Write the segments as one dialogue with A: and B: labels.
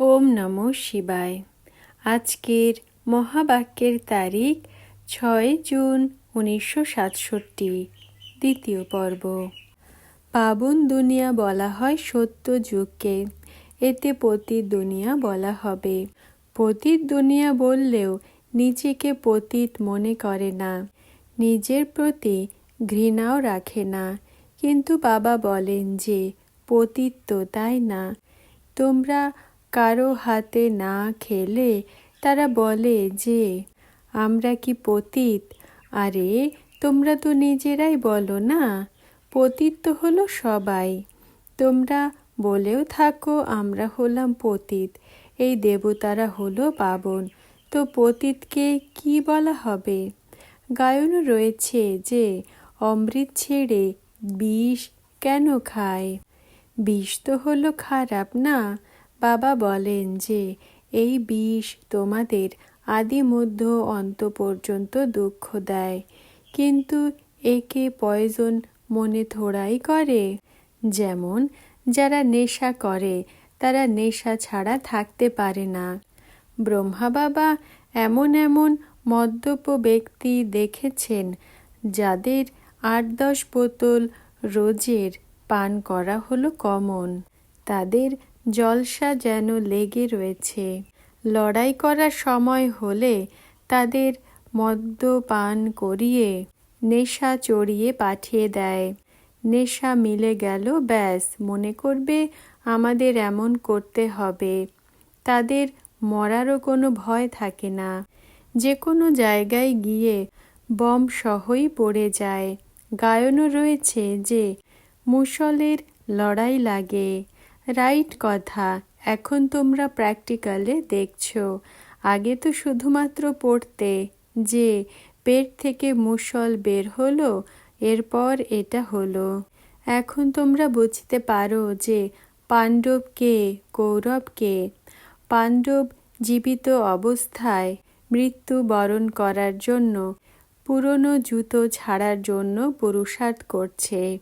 A: ওম নমঃ শিবায়। আজকের মহাবাক্যের তারিখ ছয় জুন উনিশশো সাতষট্টি, দ্বিতীয় পর্ব। পাবন দুনিয়া বলা হয় সত্য যুগকে, এতে পতিত দুনিয়া বলা হবে। পতিত দুনিয়া বললেও নিজেকে পতিত মনে করে না, নিজের প্রতি ঘৃণাও রাখে না। কিন্তু বাবা বলেন যে, পতিত তো তাই না, তোমরা কারও হাতে না খেলে তারা বলে যে, আমরা কি পতিত? আরে, তোমরা তো নিজেরাই বলো না, পতিত তো হলো সবাই। তোমরা বলেও থাকো, আমরা হলাম পতিত। এই দেবতারা হলো পাবন তো পতিতকে কি বলা হবে? গায়নও রয়েছে যে, অমৃত ছেড়ে বিষ কেন খায়? বিষ তো হলো খারাপ না বাবা বলেন যে, এই বিষ তোমাদের আদি মধ্য অন্ত পর্যন্ত দুঃখ দেয়। কিন্তু একে পয়জন মনে থোড়াই করে। যেমন, যারা নেশা করে, তারা নেশা ছাড়া থাকতে পারে না। ব্রহ্মা বাবা এমন এমন মদ্যপ ব্যক্তি দেখেছেন, যাদের আট দশ বোতল রোজের পান করা হলো কমন। তাদের জলসা যেন লেগে রয়েছে। লড়াই করার সময় হলে তাদের মদ্যপান করিয়ে নেশা চড়িয়ে পাঠিয়ে দেয়। নেশা মিলে গেল, ব্যাস, মনে করবে আমাদের এমন করতে হবে। তাদের মরারও কোনো ভয় থাকে না। যে কোনো জায়গায় গিয়ে বম সহই পড়ে যায়। গায়নও রয়েছে যে, মুসলের লড়াই লাগে। রাইট কথা। এখন তোমরা প্র্যাকটিক্যালে দেখছ। আগে তো শুধুমাত্র পড়তে। যে, পেট থেকে মুসল বের হলো, এরপর এটা হলো। এখন তোমরা বুঝতে পারো যে, পাণ্ডব কে, কৌরব কে? পাণ্ডব জীবিত অবস্থায় মৃত্যু বরণ করার জন্য পুরনো জুতো ছাড়ার জন্য পুরুষার্থ করছে।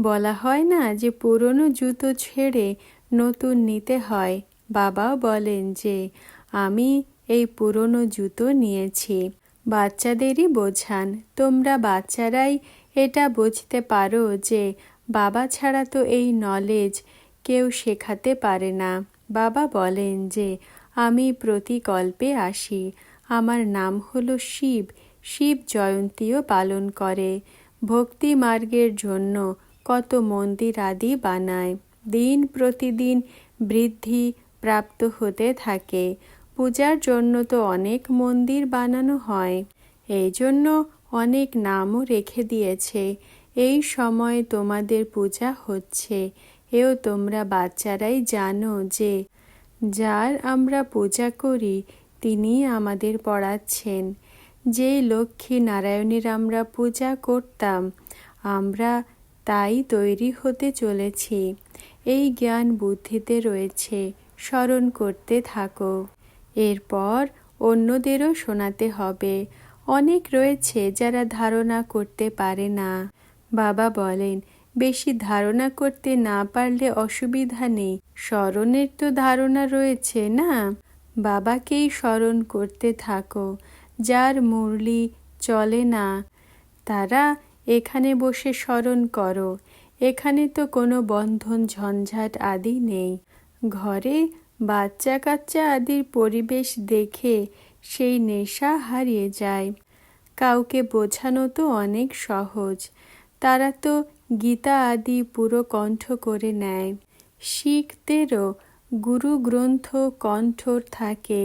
A: বলা হয় না যে পুরনো জুতো ছেড়ে নতুন নিতে হয়। বাবা বলেন যে, আমি এই পুরনো জুতো নিয়েছি। বাচ্চাদেরই বোঝান। তোমরা বাচ্চারাই এটা বুঝতে পারো যে, বাবা ছাড়া তো এই নলেজ কেউ শেখাতে পারে না। বাবা বলেন যে, আমি প্রতিকল্পে আসি। আমার নাম হলো শিব। শিব জয়ন্তীও পালন করে। ভক্তি মার্গের জন্য কত মন্দির আদি বানায়। দিন প্রতিদিন বৃদ্ধি প্রাপ্ত হতে থাকে। পূজার জন্য তো অনেক মন্দির বানানো হয়। এই জন্য অনেক নামও রেখে দিয়েছে। এই সময় তোমাদের পূজা হচ্ছে। এও তোমরা বাচ্চারাই জানো যে, যার আমরা পূজা করি, তিনি আমাদের পড়াচ্ছেন। যেই লক্ষ্মী নারায়ণের আমরা পূজা করতাম, আমরা তাই তৈরি হতে চলেছি। এই জ্ঞান বুদ্ধিতে রয়েছে। স্মরণ করতে থাকো। এরপর অন্যদেরও শোনাতে হবে। অনেক রয়েছে যারা ধারণা করতে পারে না। বাবা বলেন, বেশি ধারণা করতে না পারলে অসুবিধা নেই। স্মরণের তো ধারণা রয়েছে, না? বাবাকেই স্মরণ করতে থাকো। যার মুরলি চলে না। তারা এখানে বসে স্মরণ করো, এখানে তো কোনো বন্ধন ঝঞ্ঝাট আদি নেই। ঘরে বাচ্চা কাচ্চা আদির পরিবেশ দেখে সেই নেশা হারিয়ে যায়। কাউকে বোঝানো তো অনেক সহজ, তারা তো গীতা আদি পুরো কণ্ঠ করে নেয়। শিখদেরও গুরু গ্রন্থ কণ্ঠর থাকে,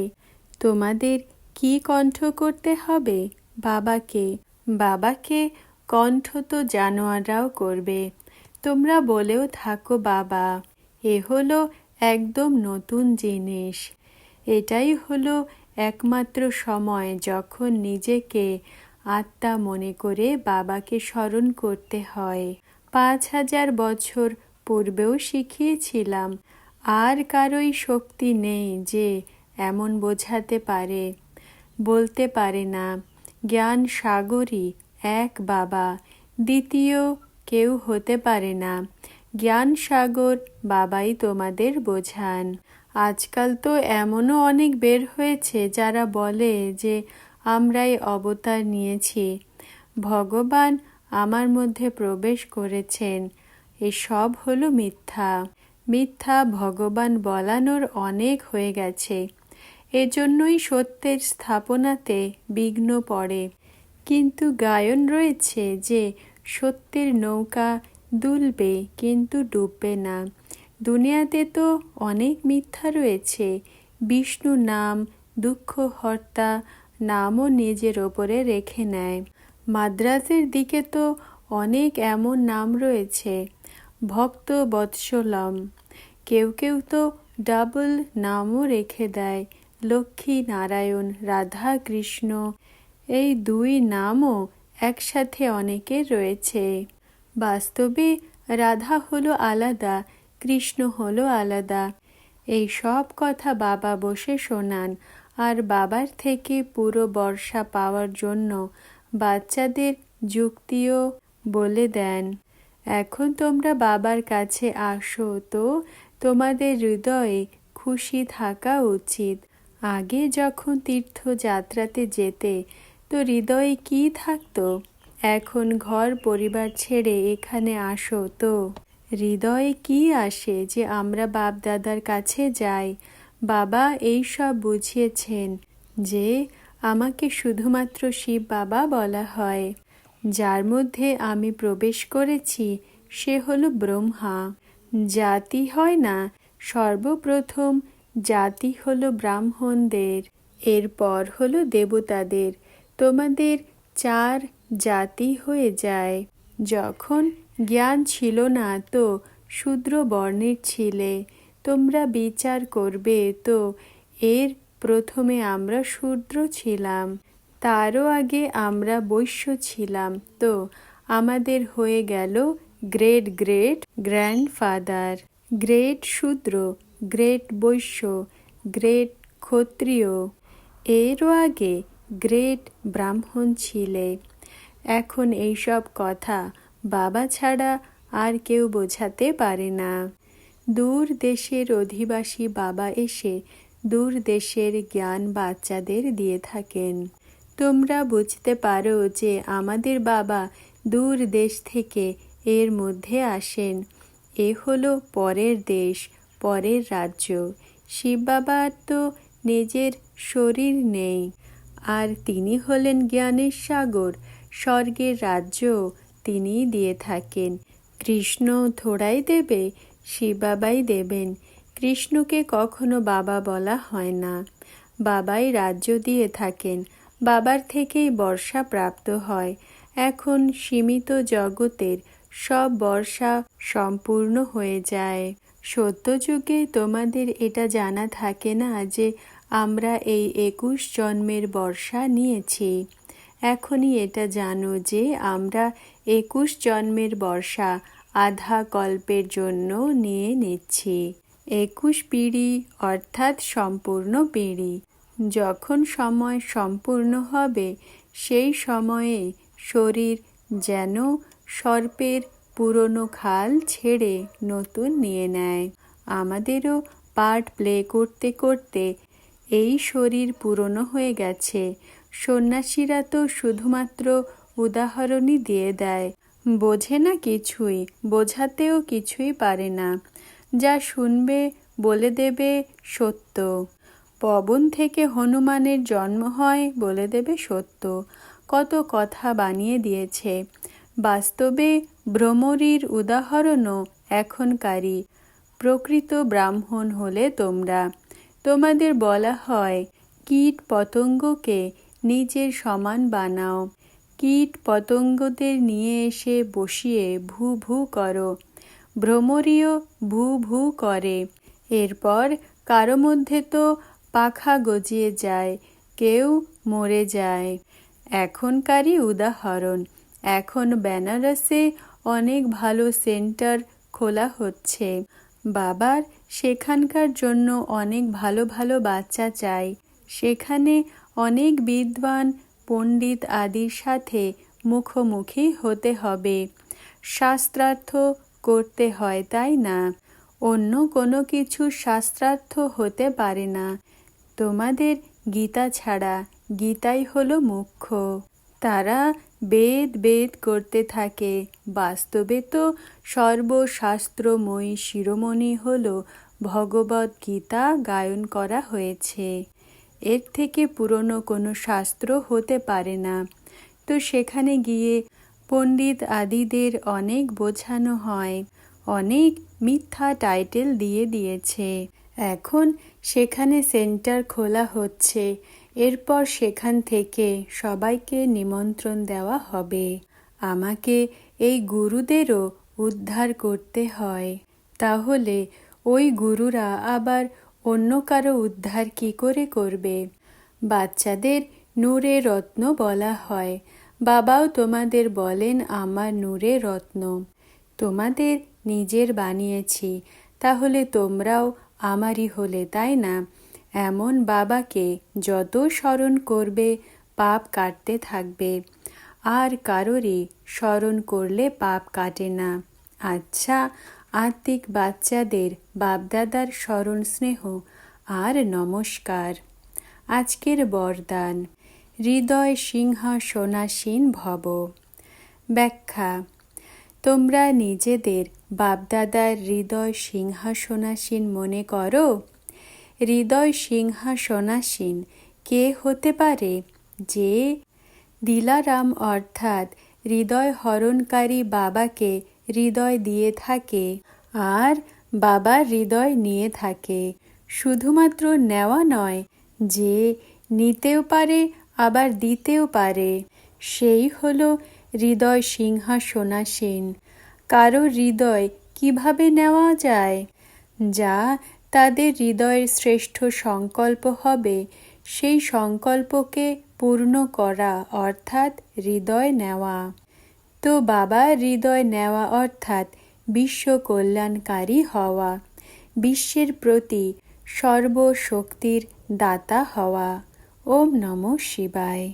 A: তোমাদের কি কণ্ঠ করতে হবে? বাবাকে বাবাকে কণ্ঠ তো জানোয়াররাও করবে। তোমরা বলেও থাকো, বাবা। এ হলো একদম নতুন জিনিস। এটাই হলো একমাত্র সময় যখন নিজেকে আত্মা মনে করে বাবাকে স্মরণ করতে হয়। পাঁচ হাজার বছর পূর্বেও শিখিয়েছিলাম, আর কারোই শক্তি নেই যে এমন বোঝাতে পারে। বলতে পারে না, জ্ঞান সাগরই এক বাবা। দ্বিতীয়, কেউ হতে পারে না। জ্ঞান সাগর, বাবাই তোমাদের বোঝান। আজকাল তো এমনও অনেক বের হয়েছে যারা বলে যে, আমরাই অবতার নিয়েছি। ভগবান আমার মধ্যে প্রবেশ করেছেন। এসব হলো মিথ্যা। মিথ্যা ভগবান বলানোর অনেক হয়ে গেছে। এজন্যই সত্যের স্থাপনাতে বিঘ্ন পড়ে। কিন্তু গায়ন রয়েছে যে সত্যের নৌকা দুলবে কিন্তু ডুববে না। দুনিয়াতে তো অনেক মিথ্যা রয়েছে। বিষ্ণু নাম দুঃখ হর্তা নামও নিজের ওপরে রেখে নেয়। মাদ্রাজের দিকে তো অনেক এমন নাম রয়েছে, ভক্ত বৎসলম। কেউ কেউ তো ডাবল নামও রেখে দেয়, লক্ষ্মী নারায়ণ, রাধা কৃষ্ণ এই দুই নামও একসাথে অনেকের রয়েছে। বাস্তবে রাধা হলো আলাদা, কৃষ্ণ হলো আলাদা। এই সব কথা বাবা বসে শোনান, আর বাবার থেকে পুরো বর্ষা পাওয়ার জন্য বাচ্চাদের যুক্তিও বলে দেন। এখন তোমরা বাবার কাছে আসো তো তোমাদের হৃদয়ে খুশি থাকা উচিত। আগে যখন তীর্থযাত্রাতে যেতে তো হৃদয়ে কি থাকতো? এখন ঘর পরিবার ছেড়ে এখানে আসো তো। হৃদয়ে কি আসে যে আমরা বাপ দাদার কাছে যাই? বাবা এই সব বুঝিয়েছেন যে আমাকে শুধুমাত্র শিব বাবা বলা হয়। যার মধ্যে আমি প্রবেশ করেছি সে হলো ব্রহ্মা। জাতি হয় না, সর্বপ্রথম জাতি হলো ব্রাহ্মণদের, এরপর হলো দেবতাদের। তোমাদের চার জাতি হয়ে যায়। যখন জ্ঞান ছিল না তো শূদ্র বর্ণের ছিলে। তোমরা বিচার করবে তো এর প্রথমে আমরা শূদ্র ছিলাম, তারও আগে আমরা বৈশ্য ছিলাম তো আমাদের হয়ে গেল গ্রেট গ্রেট গ্র্যান্ডফাদার। গ্রেট শূদ্র, গ্রেট বৈশ্য, গ্রেট ক্ষত্রিয়। এরও আগে গ্রেট ব্রাহ্মণ ছিলে। এখন এইসব কথা বাবা ছাড়া আর কেউ বোঝাতে পারে না। দূর দেশের অধিবাসী বাবা এসে দূর দেশের জ্ঞান বাচ্চাদের দিয়ে থাকেন। তোমরা বুঝতে পারো যে আমাদের বাবা দূর দেশ থেকে এর মধ্যে আসেন। এ হলো পরের দেশ, পরের রাজ্য। শিব বাবার তো নিজের শরীর নেই। আর তিনি হলেন জ্ঞানের সাগর, স্বর্গের রাজ্য তিনি দিয়ে থাকেন। কৃষ্ণ থোড়াই দেবে, শিবাবাই দেবেন। কৃষ্ণকে কখনো বাবা বলা হয় না। বাবাই রাজ্য দিয়ে থাকেন। বাবার থেকেই বর্ষা প্রাপ্ত হয়। এখন সীমিত জগতের সব বর্ষা সম্পূর্ণ হয়ে যায়। সত্যযুগে তোমাদের এটা জানা থাকে না যে আমরা এই একুশ জন্মের বর্ষা নিয়েছি। এখনই এটা জানো যে আমরা একুশ জন্মের বর্ষা আধা কল্পের জন্য নিয়ে নিচ্ছি। একুশ পিঁড়ি অর্থাৎ সম্পূর্ণ পিঁড়ি। যখন সময় সম্পূর্ণ হবে, সেই সময়ে শরীর যেন সর্পের পুরনো খাল ছেড়ে নতুন নিয়ে নেয়। আমাদেরও পার্ট প্লে করতে করতে এই শরীর পুরনো হয়ে গেছে। সন্ন্যাসীরা তো শুধুমাত্র উদাহরণই দিয়ে দেয়। বোঝে না কিছুই, বোঝাতেও কিছুই পারে না। যা শুনবে, বলে দেবে সত্য। পবন থেকে হনুমানের জন্ম হয়, বলে দেবে সত্য। কত কথা বানিয়ে দিয়েছে। বাস্তবে ভ্রমরীর উদাহরণও এখনকারই। প্রকৃত ব্রাহ্মণ হলে তোমরা। তোমাদের বলা হয়, কীট পতঙ্গকে নিজের সমান বানাও। কীট পতঙ্গদের নিয়ে এসে বসিয়ে ভু ভু করো। ভ্রমরীয় ভু ভু করে। এরপর কারও মধ্যে তো পাখা গজিয়ে যায়, কেউ মরে যায়। এখনকারই উদাহরণ, এখন বেনারসে অনেক ভালো সেন্টার খোলা হচ্ছে। বাবার সেখানকার জন্য অনেক ভালো ভালো বাচ্চা চাই। সেখানে অনেক বিদ্বান, পণ্ডিত আদির সাথে মুখোমুখি হতে হবে। শাস্ত্রার্থ করতে হয়, তাই না? অন্য কোনো কিছু শাস্ত্রার্থ হতে পারে না। তোমাদের গীতা ছাড়া গীতাই হলো মুখ্য। তারা বেদ বেদ করতে থাকে। বাস্তবে তো সর্বশাস্ত্রময়ী শিরোমণি হল ভগবত গীতা গায়ন করা হয়েছে। এর থেকে পুরনো কোনো শাস্ত্র হতে পারে না। তো সেখানে গিয়ে পণ্ডিত আদিদের অনেক বোঝানো হয়। অনেক মিথ্যা টাইটেল দিয়ে দিয়েছে। এখন সেখানে সেন্টার খোলা হচ্ছে। এরপর সেখান থেকে সবাইকে নিমন্ত্রণ দেওয়া হবে। আমাকে এই গুরুদেরও উদ্ধার করতে হয়। তাহলে ওই গুরুরা আবার অন্য কারও উদ্ধার কি করে করবে? বাচ্চাদের নূরে রত্ন বলা হয়। বাবাও তোমাদের বলেন, আমার নূরে রত্ন। তোমাদের নিজের বানিয়েছি। তাহলে তোমরাও আমারই হলে, তাই না? এমন বাবাকে যত স্মরণ করবে, পাপ কাটতে থাকবে। আর কারোরই স্মরণ করলে পাপ কাটে না। আচ্ছা আত্মিক বাচ্চাদের বাপদাদার স্মরণ স্নেহ আর নমস্কার। আজকের বরদান, হৃদয় সিংহাসনাসীন ভব। ব্যাখ্যা, তোমরা নিজেদের বাপদাদার হৃদয় সিংহাসনাসীন মনে করো? হৃদয় সিংহাসনাসীন। কে হতে পারে? যে? দিলারাম অর্থাৎ হৃদয় হরণকারী বাবাকে হৃদয় দিয়ে থাকে আর বাবা হৃদয় নিয়ে থাকে। শুধুমাত্র নেওয়া নয়, যে নিতেও পারে, আবার দিতেও পারে। সেই হলো হৃদয় সিংহাসনাসীন। কারও হৃদয় কীভাবে নেওয়া যায়? যা তাদের হৃদয়ের শ্রেষ্ঠ সংকল্প হবে, সেই সংকল্পকে পূর্ণ করা, অর্থাৎ হৃদয় নেওয়া। তো বাবার হৃদয় নেওয়া অর্থাৎ বিশ্ব কল্যাণকারী হওয়া, বিশ্বের প্রতি সর্বশক্তির দাতা হওয়া। ওম নম শিবায়।